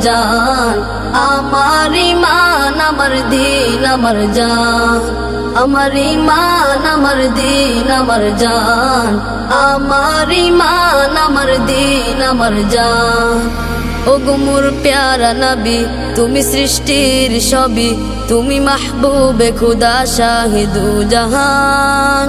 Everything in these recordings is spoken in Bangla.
জান, আমার ইমান, আমার দিন, আমার জান। আমার ইমান, আমার দিন, আমার জান। আমার ইমান, আমার দিন, আমার জান। ও গুমুর প্যারা নবী, তুমি সৃষ্টির সবই তুমি মাহবুবে খুদা শাহিদু জাহান।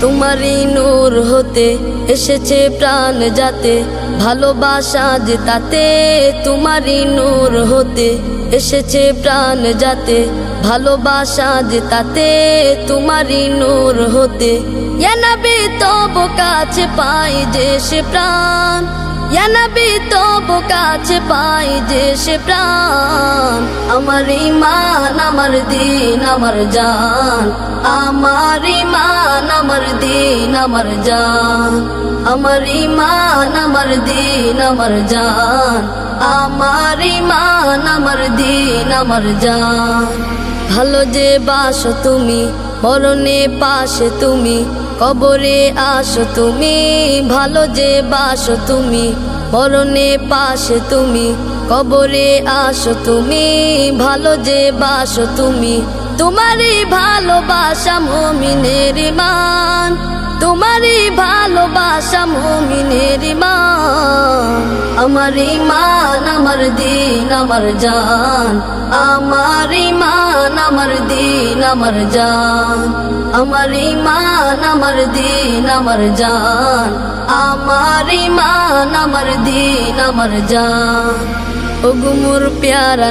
তোমারই নূর হতে এসেছে প্রাণ যাতে, ভালোবাসা যে তাতে তোমারই নূর হতে এসেছে প্রাণ যাতে, ভালোবাসা যে তাতে তোমারই নূর হতে। নবী তব কাছে পাই যে সে প্রাণ নবী তব কাছে পাই যে সে প্রাণ। আমার ইমান আমার দিন, আমার জান। আমার ইমান আমার দিন, আমার জান। আমার ইমান আমার দিন, আমার জান। আমার ইমান আমার দিন, আমার জান। ভালো যে বাসো তুমি, মরণে পাশে তুমি, কবরে আসো তুমি। ভালো যে বাসো তুমি, মরণে পাশে তুমি কবরে আসো তুমি, ভালো যে বাসো তুমি। তোমারই ভালোবাসা মমিনের মান তোমারই ভালোবাসা মমিনের মান আমার ইমান, আমার দিন, আমার জান। আমার ইমান, আমার দিন, আমার জান। আমার ইমান, আমার দিন, আমার জান। আমার ইমান, আমার দিন, আমার জান। ও গুমুর প্যারা